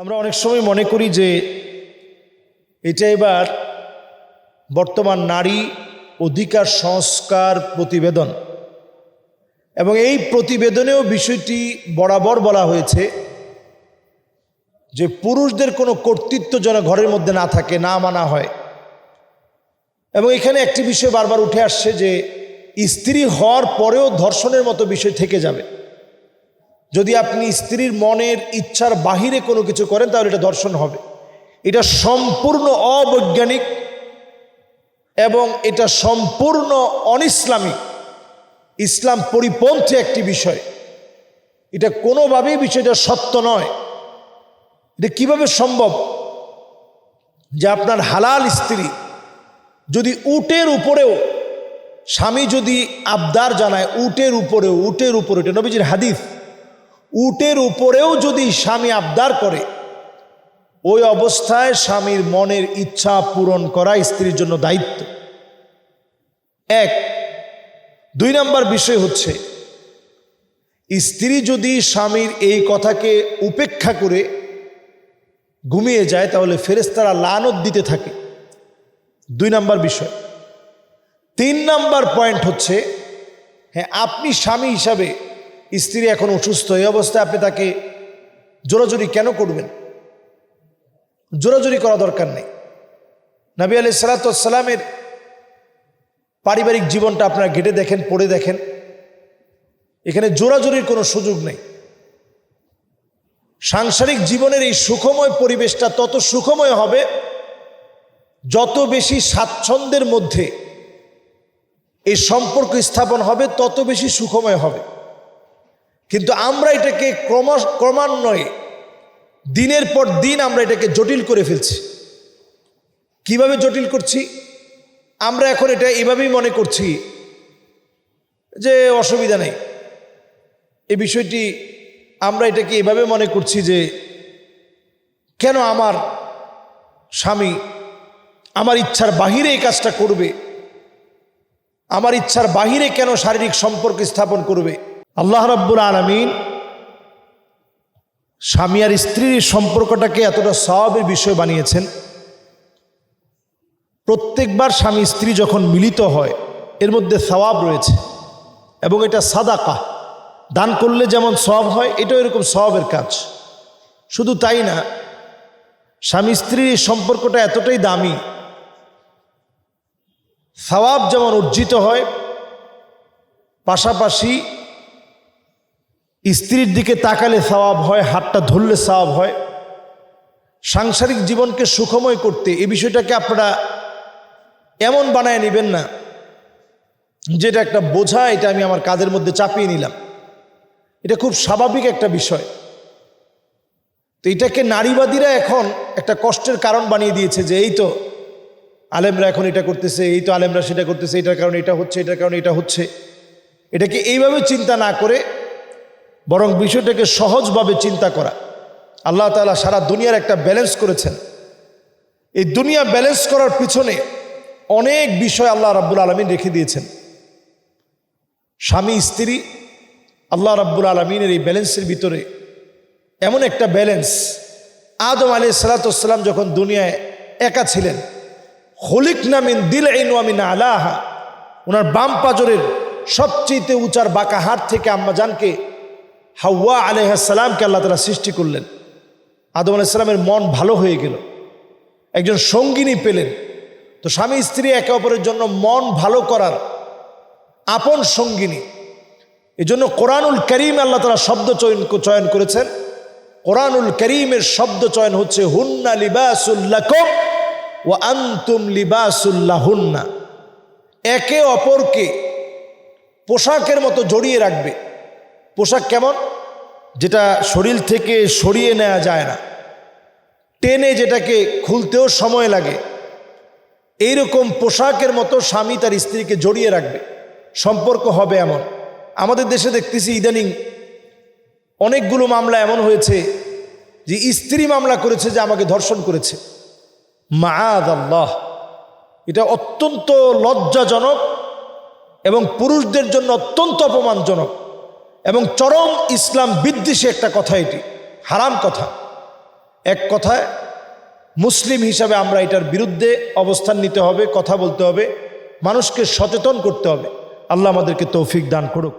আমরা অনেক সময় মনে করি যে এটা এবার বর্তমান নারী অধিকার সংস্কার প্রতিবেদন। এবং এই প্রতিবেদনেও বিষয়টি বরাবর বলা হয়েছে যে পুরুষদের কোনো কর্তৃত্ব যেন ঘরের মধ্যে না থাকে, না মানা হয়। এবং এখানে একটি বিষয় বারবার উঠে আসছে যে স্ত্রী হওয়ার পরেও ধর্ষণের মতো বিষয় থেকে যাবে। যদি আপনি স্ত্রীর মনের ইচ্ছার বাহিরে কোনো কিছু করেন, তাহলে এটা দর্শন হবে। এটা সম্পূর্ণ অবৈজ্ঞানিক এবং এটা সম্পূর্ণ অনিসলামিক। ইসলাম পরিপন্থী একটি বিষয়। এটা কোনোভাবেই বিষয়টা সত্য নয়। এটা কীভাবে সম্ভব? যে আপনার হালাল স্ত্রী যদি উটের উপরেও, স্বামী যদি আবদার জানায়, উটের উপরেও, উটের উপরে এটা নবীজির হাদিস। উটের উপরেও যদি স্বামী আবদার করে, ওই অবস্থায় স্বামীর মনের ইচ্ছা পূরণ করা স্ত্রীর জন্য দায়িত্ব। এক, দুই নম্বর বিষয় হচ্ছে, স্ত্রী যদি স্বামীর এই কথাকে উপেক্ষা করে ঘুমিয়ে যায়, তাহলে ফেরেস্তারা লানত দিতে থাকে। দুই নম্বর বিষয়। তিন নম্বর পয়েন্ট হচ্ছে হ্যাঁ আপনি স্বামী হিসাবে স্ত্রী এখন অসুস্থ এই অবস্থায় আপনি তাকে জোরাজোরি কেন করবেন? জোরাজোরি করা দরকার নেই। নবী আলি সালাতামের পারিবারিক জীবনটা আপনারা ঘেটে দেখেন, পড়ে দেখেন। এখানে জোরাজোরির কোনো সুযোগ নেই। সাংসারিক জীবনের এই সুখময় পরিবেশটা তত সুখময় হবে যত বেশি স্বাচ্ছন্দ্যের মধ্যে এই সম্পর্ক স্থাপন হবে, তত বেশি সুখময় হবে। কিন্তু আমরা এটাকে ক্রম, ক্রমান্বয়ে দিনের পর দিন আমরা এটাকে জটিল করে ফেলছি। কীভাবে জটিল করছি? আমরা এখন এটা এভাবেই মনে করছি যে অসুবিধা নেই। এই বিষয়টি আমরা এটাকে এভাবে মনে করছি যে কেন আমার স্বামী আমার ইচ্ছার বাহিরে এই কাজটা করবে? আমার ইচ্ছার বাহিরে কেন শারীরিক সম্পর্ক স্থাপন করবে? আল্লাহ রাব্বুল আলমিন স্বামী আর স্ত্রীর সম্পর্কটাকে এতটা স্বভাবের বিষয় বানিয়েছেন। প্রত্যেকবার স্বামী স্ত্রী যখন মিলিত হয়, এর মধ্যে সওয়াব রয়েছে এবং এটা সাদাকা। দান করলে যেমন সব হয়, এটাও এরকম সবের কাজ। শুধু তাই না, স্বামী স্ত্রীর সম্পর্কটা এতটাই দামি, সওয়াব যেমন অর্জিত হয়, পাশাপাশি স্ত্রীর দিকে তাকালে সওয়াব হয়, হাতটা ধরলে সওয়াব হয়। সাংসারিক জীবনকে সুখময় করতে এই বিষয়টাকে আপনারা এমন বানায় নেবেন না, যেটা একটা বোঝা, এটা আমি আমার কাদের মধ্যে চাপিয়ে নিলাম। এটা খুব স্বাভাবিক একটা বিষয়। তো এটাকে নারীবাদীরা এখন একটা কষ্টের কারণ বানিয়ে দিয়েছে যে এই তো আলেমরা এখন এটা করতেছে, এই তো আলেমরা সেটা করতেছে, এটার কারণে এটা হচ্ছে, এটার কারণে এটা হচ্ছে। এটাকে এইভাবে চিন্তা না করে বরং বিষয়টাকে সহজভাবে চিন্তা করা। আল্লাহ তালা সারা দুনিয়ার একটা ব্যালেন্স করেছেন। এই দুনিয়া ব্যালেন্স করার পিছনে অনেক বিষয় আল্লাহ রাব্বুল আলমিন রেখে দিয়েছেন। স্বামী, স্ত্রী, আল্লাহ রাব্বুল আলমিনের এই ব্যালেন্সের ভিতরে এমন একটা ব্যালেন্স আদম আলী সালাতাম যখন দুনিয়ায় একা ছিলেন হলিক নামিন দিল আইনামিন আলাহা ওনার বাম পাজরের সবচেয়ে উঁচার বাঁকা হাট থেকে আম্মাজানকে হাওয়া আলহাসালামকে আল্লাহ তালা সৃষ্টি করলেন। আদম আলাইসালামের মন ভালো হয়ে গেল। একজন সঙ্গিনী পেলেন। তো স্বামী স্ত্রী একে অপরের জন্য মন ভালো করার আপন সঙ্গিনী। এজন্য কোরআনুল করিম আল্লাহ তালা শব্দ চয়ন চয়ন করেছেন। কোরআনুল করিমের শব্দ চয়ন হচ্ছে, হুন্না লিবাসুল্লাকম ও আন্তুম লিবাসুল্লাহুন্না একে অপরকে পোশাকের মতো জড়িয়ে রাখবে। পোশাক কেমন? যেটা শরীর থেকে সরিয়ে নেওয়া যায় না। টেনে যেটাকে খুলতেও সময় লাগে। এইরকম পোশাকের মতো স্বামী তার স্ত্রীকে জড়িয়ে রাখবে। সম্পর্ক হবে এমন। আমাদের দেশে দেখতেছি ইদানিং অনেকগুলো মামলা এমন হয়েছে যে স্ত্রী মামলা করেছে যে আমাকে ধর্ষণ করেছে। মাদ আল্লাহ এটা অত্যন্ত লজ্জাজনক এবং পুরুষদের জন্য অত্যন্ত অপমানজনক। এবং চরম ইসলাম বিদ্বেষী একটা কথা এটি, হারাম কথা। এক কথায়, মুসলিম হিসাবে আমরা এটার বিরুদ্ধে অবস্থান নিতে হবে, কথা বলতে হবে, মানুষকে সচেতন করতে হবে। আল্লাহ আমাদেরকে তৌফিক দান করুক।